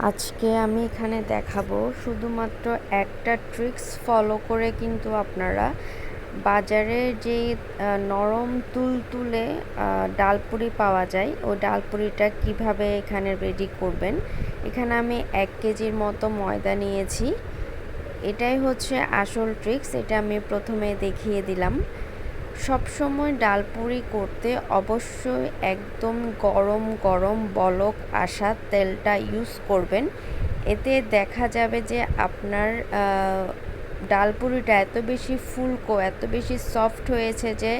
আজকে আমি এখানে দেখাবো শুধুমাত্র একটা ট্রিক্স ফলো করে কিন্তু আপনারা বাজারে যে নরম তুলতুলে আহ, ডালপুরি পাওয়া যায় ওই ডালপুরিটা কীভাবে এখানে রেডি করবেন? এখানে আমি এক কেজির মতো ময়দা নিয়েছি। এটাই হচ্ছে আসল ট্রিক্স এটা আমি প্রথমে দেখিয়ে দিলাম। সবসময় ডালপুরি করতে অবশ্যই একদম গরম গরম বলক আসা তেলটা ইউজ করবেন। এতে দেখা যাবে যে আপনার ডালপুরিটা এত বেশি ফুলকো, এত বেশি সফট হয়েছে যে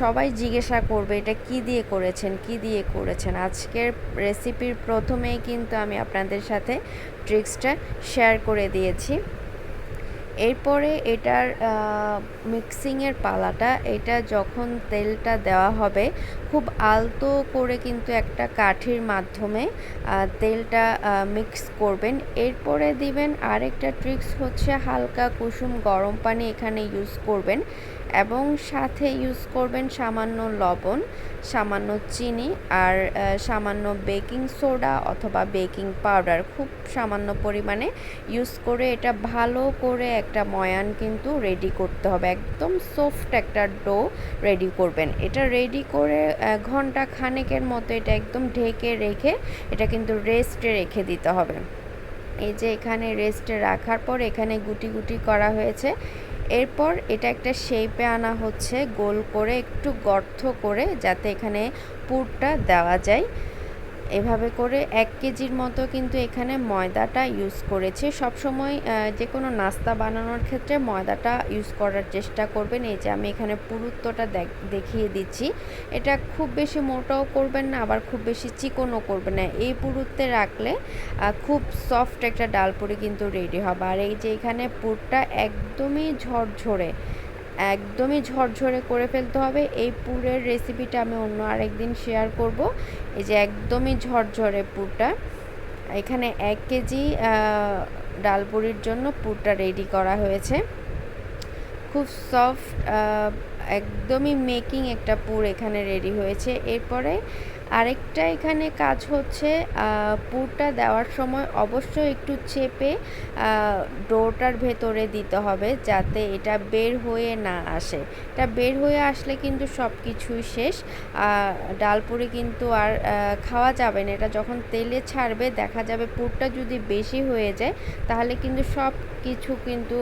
সবাই জিজ্ঞাসা করবে, এটা কি দিয়ে করেছেন? কি দিয়ে করেছেন? আজকের রেসিপির প্রথমেই কিন্তু আমি আপনাদের সাথে ট্রিক্সটা শেয়ার করে দিয়েছি। এরপরে এটার মিক্সিংয়ের পালাটা, এটা যখন তেলটা দেওয়া হবে, খুব আলতো করে কিন্তু একটা কাঠির মাধ্যমে তেলটা মিক্স করবেন। এরপরে দিবেন আরেকটা ট্রিক্স হচ্ছে হালকা কুসুম গরম পানি এখানে ইউজ করবেন। এবং সাথে ইউজ করবেন সামান্য লবণ, সামান্য চিনি আর সামান্য বেকিং সোডা অথবা বেকিং পাউডার খুব সামান্য পরিমাণে ইউজ করে এটা ভালো করে একটা ময়ান কিন্তু রেডি করতে হবে। একদম সফট একটা ডো রেডি করবেন। এটা রেডি করে ঘণ্টা খানেকের মতো এটা একদম ঢেকে রেখে এটা কিন্তু রেস্টে রেখে দিতে হবে। এই যে এখানে রেস্টে রাখার পর এখানে গুটি গুটি করা হয়েছে। এরপর এটা একটা শেপে আনা হচ্ছে, গোল করে একটু গর্ত করে যাতে এখানে পুরটা দেওয়া যায়। এভাবে করে এক কেজির মতো কিন্তু এখানে ময়দাটা ইউজ করেছে। সবসময় যে কোনো নাস্তা বানানোর ক্ষেত্রে ময়দাটা ইউজ করার চেষ্টা করবেন। এই যে আমি এখানে পুরুত্বটা দেখ- দেখিয়ে দিচ্ছি। এটা খুব বেশি মোটাও করবেন না, আবার খুব বেশি চিকনও করবেন না। এই পুরুত্বে রাখলে খুব সফট একটা ডাল ডালপুরি কিন্তু রেডি হবে। আর এই যে এখানে পুরটা একদমই ঝরঝরে একদমই ঝরঝরে করে ফেলতে হবে। এই পুরের রেসিপিটা আমি অন্য আরেকদিন শেয়ার করব। এই যে একদমই ঝরঝরে পুরটা। এখানে এক কেজি ডালপুরির জন্য পুরটা রেডি করা হয়েছে। খুব সফট একদমই মেকিং একটা পুর এখানে রেডি হয়েছে। এরপরে আরেকটা এখানে কাজ হচ্ছে পুরটা দেওয়ার সময় অবশ্যই একটু চেপে ডোরটার ভেতরে দিতে হবে যাতে এটা বের হয়ে না আসে। এটা বের হয়ে আসলে কিন্তু সব কিছুই শেষ ডালপুরি কিন্তু আর খাওয়া যাবে না। এটা যখন তেলে ছাড়বে, দেখা যাবে পুরটা যদি বেশি হয়ে যায়, তাহলে কিন্তু সব কিছু কিন্তু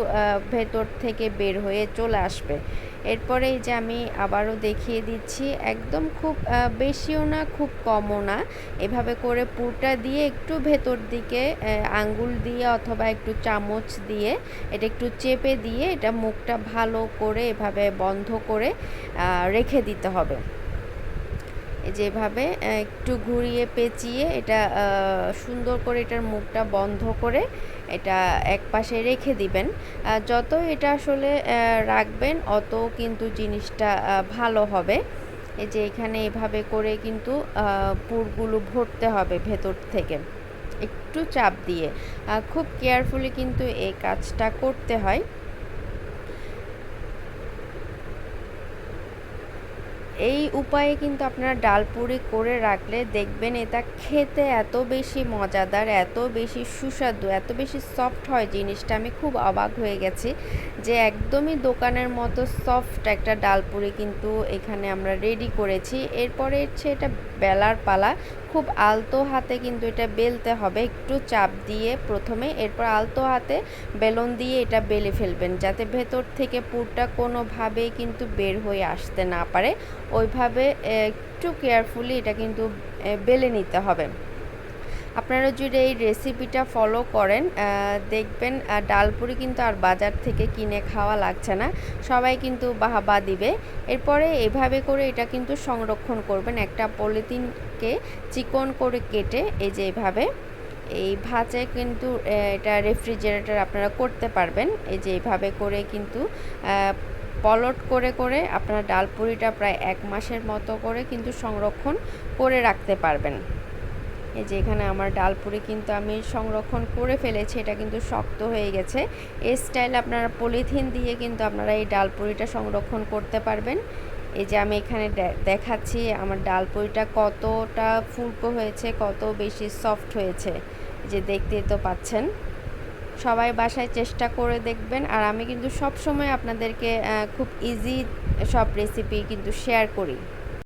ভেতর থেকে বের হয়ে চলে আসবে। এরপরে এই যে আমি আবারও দেখিয়ে দিচ্ছি, একদম খুব বেশিও না খুব কমও না। এভাবে করে পুরটা দিয়ে একটু ভেতর দিকে আঙ্গুল দিয়ে অথবা একটু চামচ দিয়ে এটা একটু চেপে দিয়ে এটা মুখটা ভালো করে এভাবে বন্ধ করে রেখে দিতে হবে। এই যে এভাবে আহ, একটু ঘুরিয়ে পেঁচিয়ে এটা সুন্দর করে এটার মুখটা বন্ধ করে এটা এক পাশে রেখে দিবেন। যত এটা আসলে রাখবেন অত কিন্তু জিনিসটা ভালো হবে। এই যে এখানে এভাবে করে কিন্তু পুরগুলো ভরতে হবে ভেতর থেকে। একটু চাপ দিয়ে। খুব কেয়ারফুলি কিন্তু এই কাজটা করতে হয়। এই উপায়ে কিন্তু আপনারা ডালপুরি করে রাখলে দেখবেন এটা খেতে এত বেশি মজাদার, এত বেশি সুস্বাদু, এত বেশি সফট হয় জিনিসটা। আমি খুব অবাক হয়ে গেছি যে একদমই দোকানের মতো সফট একটা ডালপুরি কিন্তু এখানে আমরা রেডি করেছি। এরপরে হচ্ছে এটা বেলার পালা। খুব আলতো হাতে কিন্তু এটা বেলতে হবে। একটু চাপ দিয়ে প্রথমে, এরপর আলতো হাতে বেলন দিয়ে এটা বেলে ফেলবেন যাতে ভেতর থেকে পুরটা কোনোভাবেই কিন্তু বের হয়ে আসতে না পারে। ওইভাবে একটু কেয়ারফুলি এটা কিন্তু বেলে নিতে হবে। আপনারা যদি এই রেসিপিটা ফলো করেন দেখবেন ডালপুরি কিন্তু আর বাজার থেকে কিনে খাওয়া লাগছে না। সবাই কিন্তু বাহাবা দিবে। এরপরে এভাবে করে এটা কিন্তু সংরক্ষণ করবেন। একটা পলিথিনকে চিকন করে কেটে, এই যে এভাবে, এই ভাঁজে কিন্তু এটা রেফ্রিজারেটর আপনারা করতে পারবেন। এই যে এইভাবে করে কিন্তু পলট করে করে আপনারা ডালপুরিটা প্রায় এক মাসের মতো করে কিন্তু সংরক্ষণ করে রাখতে পারবেন। এই যে এখানে আমার ডাল ডালপুরি কিন্তু আমি সংরক্ষণ করে ফেলেছি, এটা কিন্তু শক্ত হয়ে গেছে। এই স্টাইল আপনারা পলিথিন দিয়ে কিন্তু আপনারা এই ডাল ডালপুরিটা সংরক্ষণ করতে পারবেন। এই যে আমি এখানে দেখাচ্ছি আমার ডাল ডালপুরিটা কতটা ফুলকো হয়েছে, কত বেশি সফট হয়েছে। যে দেখতেই তো পাচ্ছেন। সবাই বাসায় চেষ্টা করে দেখবেন। আর আমি কিন্তু সব সময় আপনাদেরকে খুব ইজি সব রেসিপি কিন্তু শেয়ার করি।